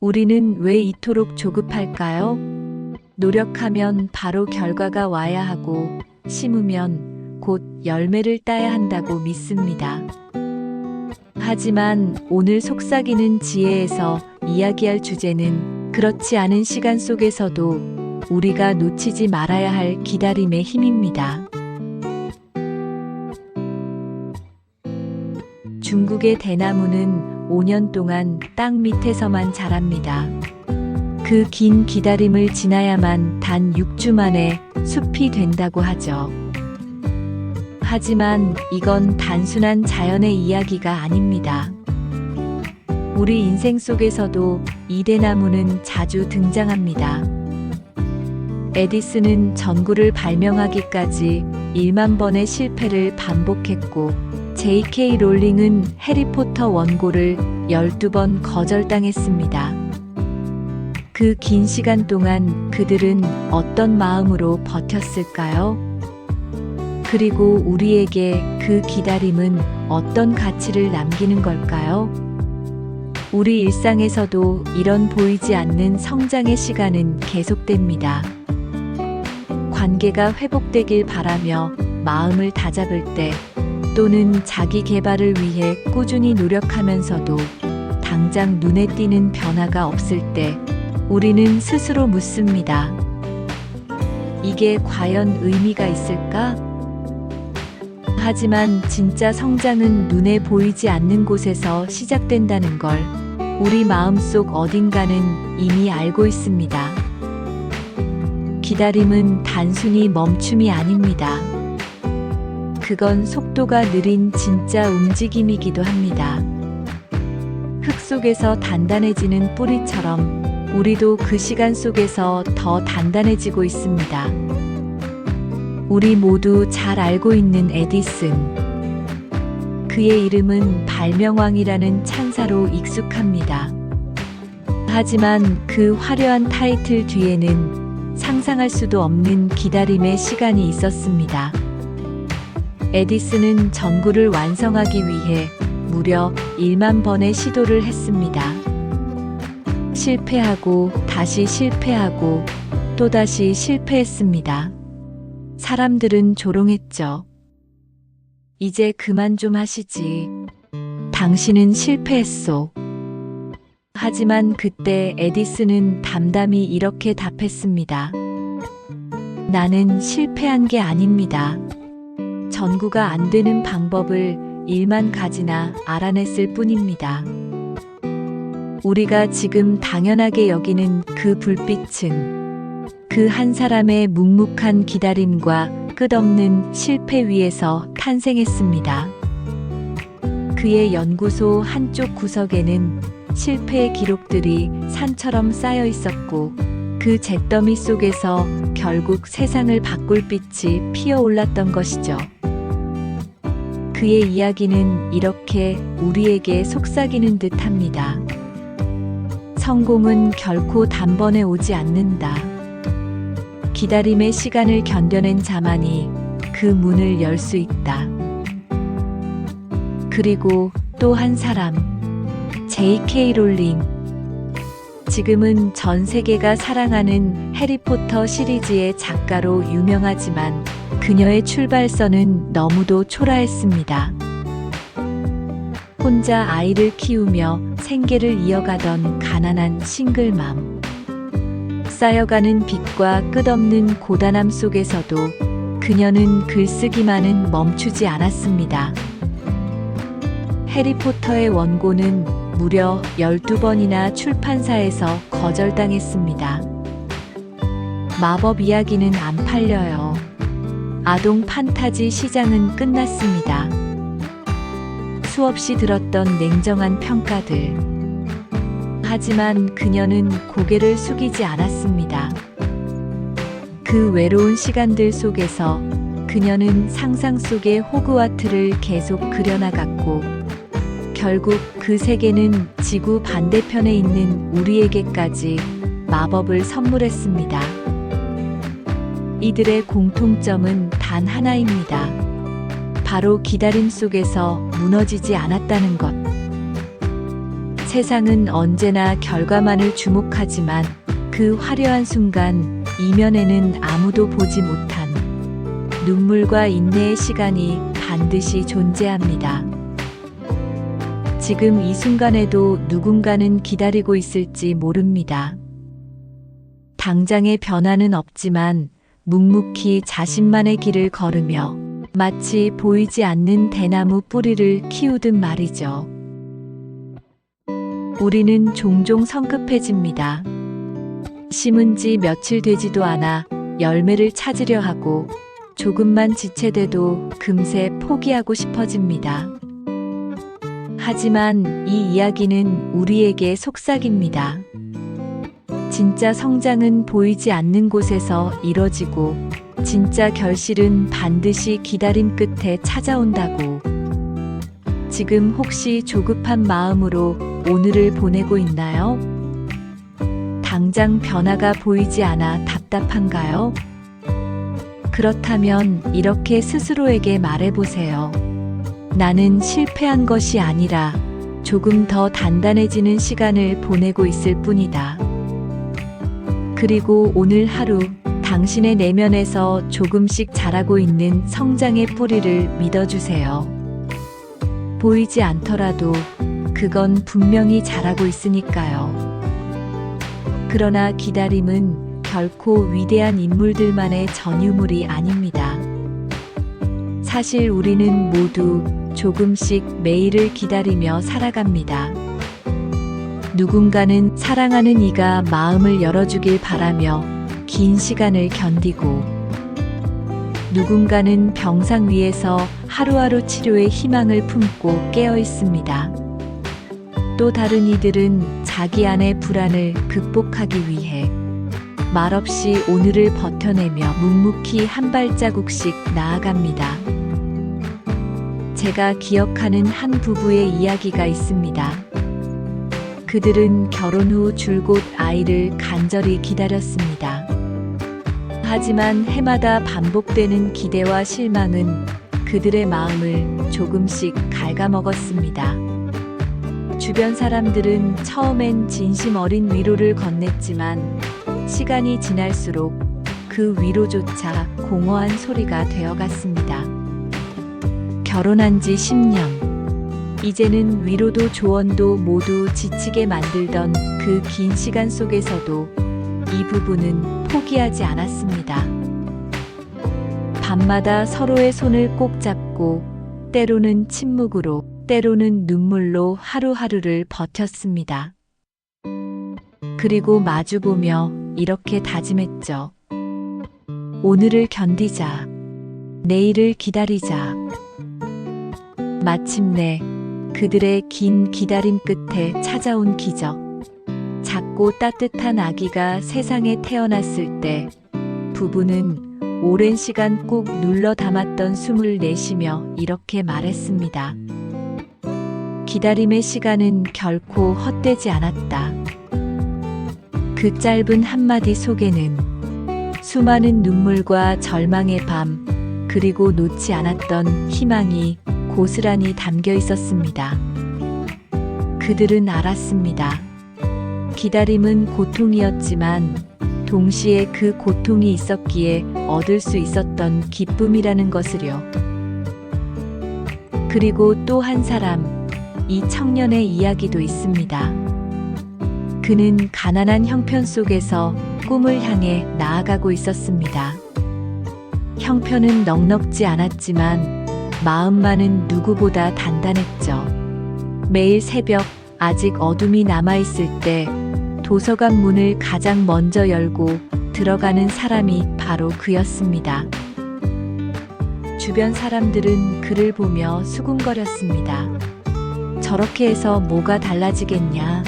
우리는 왜 이토록 조급할까요? 노력하면 바로 결과가 와야 하고, 심으면 곧 열매를 따야 한다고 믿습니다. 하지만 오늘 속삭이는 지혜에서 이야기할 주제는 그렇지 않은 시간 속에서도 우리가 놓치지 말아야 할 기다림의 힘입니다. 중국의 대나무는 5년 동안 땅 밑에서만 자랍니다. 그 긴 기다림을 지나야만 단 6주 만에 숲이 된다고 하죠. 하지만 이건 단순한 자연의 이야기가 아닙니다. 우리 인생 속에서도 이 대나무는 자주 등장합니다. 에디슨은 전구를 발명하기까지 1만 번의 실패를 반복했고, J.K. 롤링은 해리포터 원고를 12번 거절당했습니다. 그 긴 시간 동안 그들은 어떤 마음으로 버텼을까요? 그리고 우리에게 그 기다림은 어떤 가치를 남기는 걸까요? 우리 일상에서도 이런 보이지 않는 성장의 시간은 계속됩니다. 관계가 회복되길 바라며 마음을 다잡을 때 또는 자기 개발을 위해 꾸준히 노력하면서도 당장 눈에 띄는 변화가 없을 때 우리는 스스로 묻습니다. 이게 과연 의미가 있을까? 하지만 진짜 성장은 눈에 보이지 않는 곳에서 시작된다는 걸 우리 마음속 어딘가는 이미 알고 있습니다. 기다림은 단순히 멈춤이 아닙니다. 그건 속도가 느린 진짜 움직임이기도 합니다. 흙 속에서 단단해지는 뿌리처럼 우리도 그 시간 속에서 더 단단해지고 있습니다. 우리 모두 잘 알고 있는 에디슨. 그의 이름은 발명왕이라는 찬사로 익숙합니다. 하지만 그 화려한 타이틀 뒤에는 상상할 수도 없는 기다림의 시간이 있었습니다. 에디슨은 전구를 완성하기 위해 무려 1만 번의 시도를 했습니다. 실패하고 다시 실패하고 또다시 실패했습니다. 사람들은 조롱했죠. 이제 그만 좀 하시지. 당신은 실패했소. 하지만 그때 에디슨은 담담히 이렇게 답했습니다. 나는 실패한 게 아닙니다. 전구가 안 되는 방법을 1만 가지나 알아냈을 뿐입니다. 우리가 지금 당연하게 여기는 그 불빛은 그 한 사람의 묵묵한 기다림과 끝없는 실패 위에서 탄생했습니다. 그의 연구소 한쪽 구석에는 실패의 기록들이 산처럼 쌓여 있었고 그 잿더미 속에서 결국 세상을 바꿀 빛이 피어올랐던 것이죠. 그의 이야기는 이렇게 우리에게 속삭이는 듯 합니다. 성공은 결코 단번에 오지 않는다. 기다림의 시간을 견뎌낸 자만이 그 문을 열 수 있다. 그리고 또 한 사람, J.K. 롤링. 지금은 전 세계가 사랑하는 해리포터 시리즈의 작가로 유명하지만 그녀의 출발선은 너무도 초라했습니다. 혼자 아이를 키우며 생계를 이어가던 가난한 싱글맘. 쌓여가는 빚과 끝없는 고단함 속에서도 그녀는 글쓰기만은 멈추지 않았습니다. 해리포터의 원고는 무려 12번이나 출판사에서 거절당했습니다. 마법 이야기는 안 팔려요. 아동 판타지 시장은 끝났습니다. 수없이 들었던 냉정한 평가들. 하지만 그녀는 고개를 숙이지 않았습니다. 그 외로운 시간들 속에서 그녀는 상상 속의 호그와트를 계속 그려나갔고, 결국 그 세계는 지구 반대편에 있는 우리에게까지 마법을 선물했습니다. 이들의 공통점은 단 하나입니다. 바로 기다림 속에서 무너지지 않았다는 것. 세상은 언제나 결과만을 주목하지만 그 화려한 순간 이면에는 아무도 보지 못한 눈물과 인내의 시간이 반드시 존재합니다. 지금 이 순간에도 누군가는 기다리고 있을지 모릅니다. 당장의 변화는 없지만 묵묵히 자신만의 길을 걸으며 마치 보이지 않는 대나무 뿌리를 키우듯 말이죠. 우리는 종종 성급해집니다. 심은 지 며칠 되지도 않아 열매를 찾으려 하고 조금만 지체돼도 금세 포기하고 싶어집니다. 하지만 이 이야기는 우리에게 속삭입니다. 진짜 성장은 보이지 않는 곳에서 이뤄지고 진짜 결실은 반드시 기다림 끝에 찾아온다고. 지금 혹시 조급한 마음으로 오늘을 보내고 있나요? 당장 변화가 보이지 않아 답답한가요? 그렇다면 이렇게 스스로에게 말해보세요. 나는 실패한 것이 아니라 조금 더 단단해지는 시간을 보내고 있을 뿐이다. 그리고 오늘 하루 당신의 내면에서 조금씩 자라고 있는 성장의 뿌리를 믿어주세요. 보이지 않더라도 그건 분명히 자라고 있으니까요. 그러나 기다림은 결코 위대한 인물들만의 전유물이 아닙니다. 사실 우리는 모두 조금씩 매일을 기다리며 살아갑니다. 누군가는 사랑하는 이가 마음을 열어주길 바라며 긴 시간을 견디고 누군가는 병상 위에서 하루하루 치료의 희망을 품고 깨어 있습니다. 또 다른 이들은 자기 안의 불안을 극복하기 위해 말없이 오늘을 버텨내며 묵묵히 한 발자국씩 나아갑니다. 제가 기억하는 한 부부의 이야기가 있습니다. 그들은 결혼 후 줄곧 아이를 간절히 기다렸습니다. 하지만 해마다 반복되는 기대와 실망은 그들의 마음을 조금씩 갉아먹었습니다. 주변 사람들은 처음엔 진심 어린 위로를 건넸지만 시간이 지날수록 그 위로조차 공허한 소리가 되어갔습니다. 결혼한 지 10년. 이제는 위로도 조언도 모두 지치게 만들던 그 긴 시간 속에서도 이 부부는 포기하지 않았습니다. 밤마다 서로의 손을 꼭 잡고 때로는 침묵으로 때로는 눈물로 하루하루를 버텼습니다. 그리고 마주보며 이렇게 다짐했죠. 오늘을 견디자. 내일을 기다리자. 마침내 그들의 긴 기다림 끝에 찾아온 기적. 작고 따뜻한 아기가 세상에 태어났을 때 부부는 오랜 시간 꾹 눌러 담았던 숨을 내쉬며 이렇게 말했습니다. 기다림의 시간은 결코 헛되지 않았다. 그 짧은 한마디 속에는 수많은 눈물과 절망의 밤, 그리고 놓지 않았던 희망이 고스란히 담겨 있었습니다. 그들은 알았습니다. 기다림은 고통이었지만 동시에 그 고통이 있었기에 얻을 수 있었던 기쁨이라는 것을요. 그리고 또 한 사람, 이 청년의 이야기도 있습니다. 그는 가난한 형편 속에서 꿈을 향해 나아가고 있었습니다. 형편은 넉넉지 않았지만 마음만은 누구보다 단단했죠. 매일 새벽 아직 어둠이 남아있을 때 도서관 문을 가장 먼저 열고 들어가는 사람이 바로 그였습니다. 주변 사람들은 그를 보며 수군거렸습니다. 저렇게 해서 뭐가 달라지겠냐?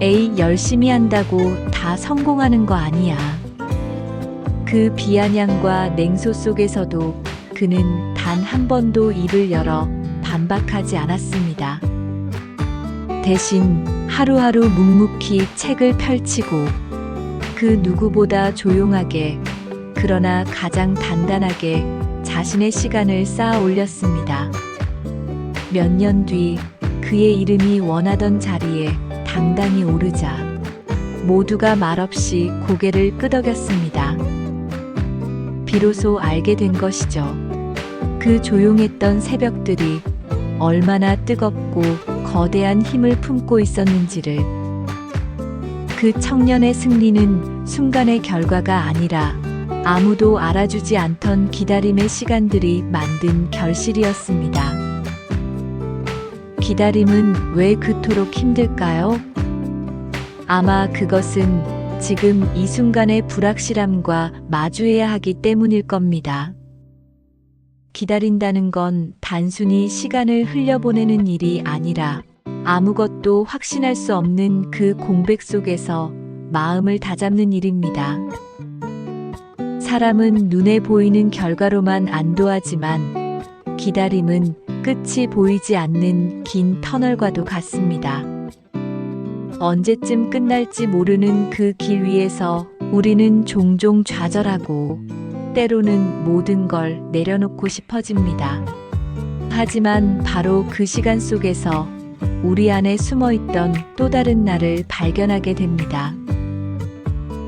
에이, 열심히 한다고 다 성공하는 거 아니야. 그 비아냥과 냉소 속에서도 그는 단 한 번도 입을 열어 반박하지 않았습니다. 대신 하루하루 묵묵히 책을 펼치고 그 누구보다 조용하게 그러나 가장 단단하게 자신의 시간을 쌓아 올렸습니다. 몇 년 뒤 그의 이름이 원하던 자리에 당당히 오르자 모두가 말없이 고개를 끄덕였습니다. 비로소 알게 된 것이죠. 그 조용했던 새벽들이 얼마나 뜨겁고 거대한 힘을 품고 있었는지를 그 청년의 승리는 순간의 결과가 아니라 아무도 알아주지 않던 기다림의 시간들이 만든 결실이었습니다. 기다림은 왜 그토록 힘들까요? 아마 그것은 지금 이 순간의 불확실함과 마주해야 하기 때문일 겁니다. 기다린다는 건 단순히 시간을 흘려보내는 일이 아니라 아무것도 확신할 수 없는 그 공백 속에서 마음을 다잡는 일입니다. 사람은 눈에 보이는 결과로만 안도하지만 기다림은 끝이 보이지 않는 긴 터널과도 같습니다. 언제쯤 끝날지 모르는 그 길 위에서 우리는 종종 좌절하고 때로는 모든 걸 내려놓고 싶어집니다. 하지만 바로 그 시간 속에서 우리 안에 숨어 있던 또 다른 나를 발견하게 됩니다.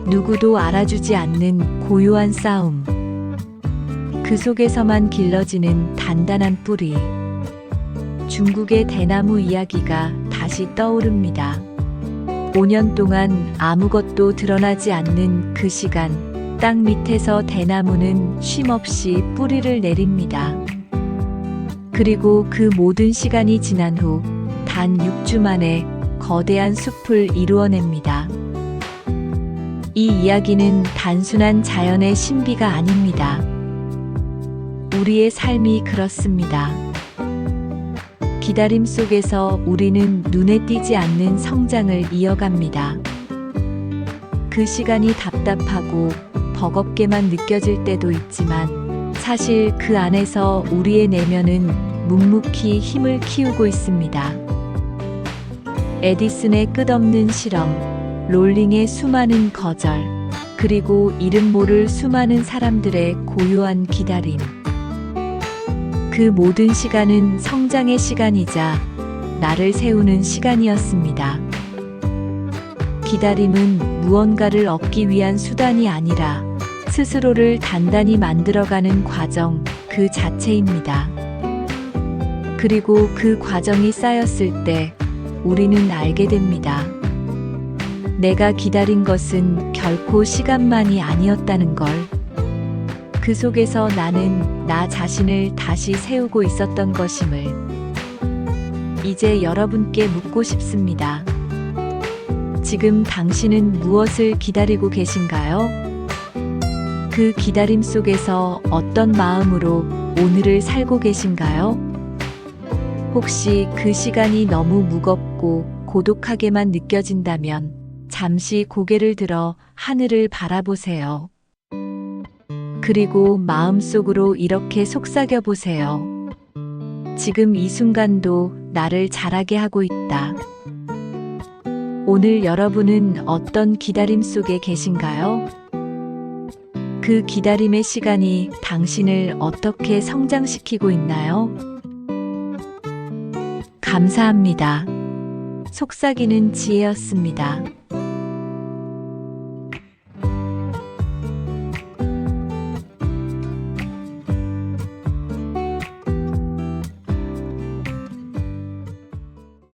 누구도 알아주지 않는 고요한 싸움. 그 속에서만 길러지는 단단한 뿌리. 중국의 대나무 이야기가 다시 떠오릅니다. 5년 동안 아무것도 드러나지 않는 그 시간, 땅 밑에서 대나무는 쉼없이 뿌리를 내립니다. 그리고 그 모든 시간이 지난 후 단 6주 만에 거대한 숲을 이루어냅니다. 이 이야기는 단순한 자연의 신비가 아닙니다. 우리의 삶이 그렇습니다. 기다림 속에서 우리는 눈에 띄지 않는 성장을 이어갑니다. 그 시간이 답답하고 버겁게만 느껴질 때도 있지만 사실 그 안에서 우리의 내면은 묵묵히 힘을 키우고 있습니다. 에디슨의 끝없는 실험, 롤링의 수많은 거절, 그리고 이름 모를 수많은 사람들의 고요한 기다림. 그 모든 시간은 성장의 시간이자 나를 세우는 시간이었습니다. 기다림은 무언가를 얻기 위한 수단이 아니라 스스로를 단단히 만들어가는 과정 그 자체입니다. 그리고 그 과정이 쌓였을 때 우리는 알게 됩니다. 내가 기다린 것은 결코 시간만이 아니었다는 걸. 그 속에서 나는 나 자신을 다시 세우고 있었던 것임을. 이제 여러분께 묻고 싶습니다. 지금 당신은 무엇을 기다리고 계신가요? 그 기다림 속에서 어떤 마음으로 오늘을 살고 계신가요? 혹시 그 시간이 너무 무겁고 고독하게만 느껴진다면 잠시 고개를 들어 하늘을 바라보세요. 그리고 마음속으로 이렇게 속삭여 보세요. 지금 이 순간도 나를 자라게 하고 있다. 오늘 여러분은 어떤 기다림 속에 계신가요? 그 기다림의 시간이 당신을 어떻게 성장시키고 있나요? 감사합니다. 속삭이는 지혜였습니다.